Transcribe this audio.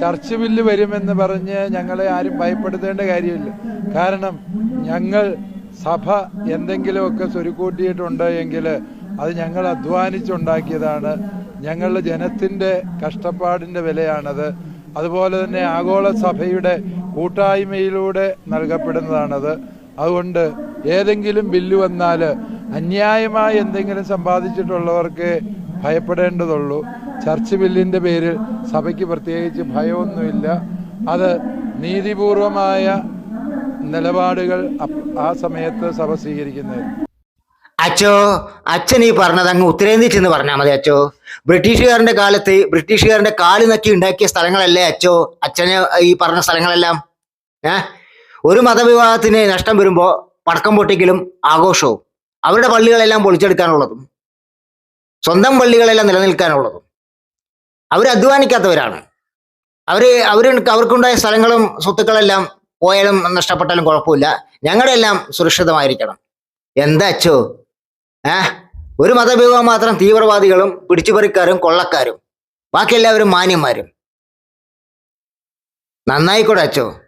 Church bill വരുമെന്ന് പറഞ്ഞ് ഞങ്ങളെ ആരും ഭയപ്പെടുത്തേണ്ട കാര്യമില്ല. കാരണം ഞങ്ങൾ സഭ എന്തെങ്കിലുമൊക്കെ സ്വരുക്കൂട്ടിയിട്ടുണ്ട് എങ്കിൽ അത് ഞങ്ങൾ അധ്വാനിച്ചുണ്ടാക്കിയതാണ്. ഞങ്ങളുടെ ജനത്തിന്റെ കഷ്ടപ്പാടിന്റെ വിലയാണത്. അതുപോലെ തന്നെ ആഗോള സഭയുടെ കൂട്ടായ്മയിലൂടെ നൽകപ്പെടുന്നതാണത്. അതുകൊണ്ട് ഏതെങ്കിലും ബില്ല് വന്നാൽ അന്യായമായി എന്തെങ്കിലും സമ്പാദിച്ചിട്ടുള്ളവർക്ക് ഭയപ്പെടേണ്ടതുള്ളൂ. ചർച്ച് ബില്ലിന്റെ പേരിൽ സഭയ്ക്ക് പ്രത്യേകിച്ച് ഭയമൊന്നുമില്ല. അത് നീതിപൂർവമായ നിലപാടുകൾ ആ സമയത്ത് സഭ സ്വീകരിക്കുന്നത് അച്ചോ അച്ഛൻ ഈ പറഞ്ഞത് അങ്ങ് ഉത്തരേന്ത്യ ചെന്ന് പറഞ്ഞാൽ മതി അച്ചോ. ബ്രിട്ടീഷുകാരന്റെ കാലത്ത് ബ്രിട്ടീഷുകാരന്റെ കാൽ നക്കി ഉണ്ടാക്കിയ സ്ഥലങ്ങളല്ലേ അച്ചോ? അച്ഛന് ഈ പറഞ്ഞ സ്ഥലങ്ങളെല്ലാം? ഏ? ഒരു മതവിവാഹത്തിന് നഷ്ടം വരുമ്പോ പടക്കം പൊട്ടിക്കലും ആഘോഷവും. അവരുടെ പള്ളികളെല്ലാം പൊളിച്ചെടുക്കാനുള്ളതും. സ്വന്തം പള്ളികളെല്ലാം നിലനിൽക്കാനുള്ളതും. അവർ അധ്വാനിക്കാത്തവരാണ്. അവർ അവർ അവർക്കുണ്ടായ സ്ഥലങ്ങളും സ്വത്തുക്കളെല്ലാം പോയാലും നഷ്ടപ്പെട്ടാലും കുഴപ്പമില്ല. ഞങ്ങളുടെ എല്ലാം സുരക്ഷിതമായിരിക്കണം. എന്താ അച്ചോ? ഏ? ഒരു മതവിഭാഗം മാത്രം തീവ്രവാദികളും പിടിച്ചുപറിക്കാരും കൊള്ളക്കാരും. ബാക്കി എല്ലാവരും മാന്യന്മാരും. നന്നായിക്കോടെ അച്ചോ.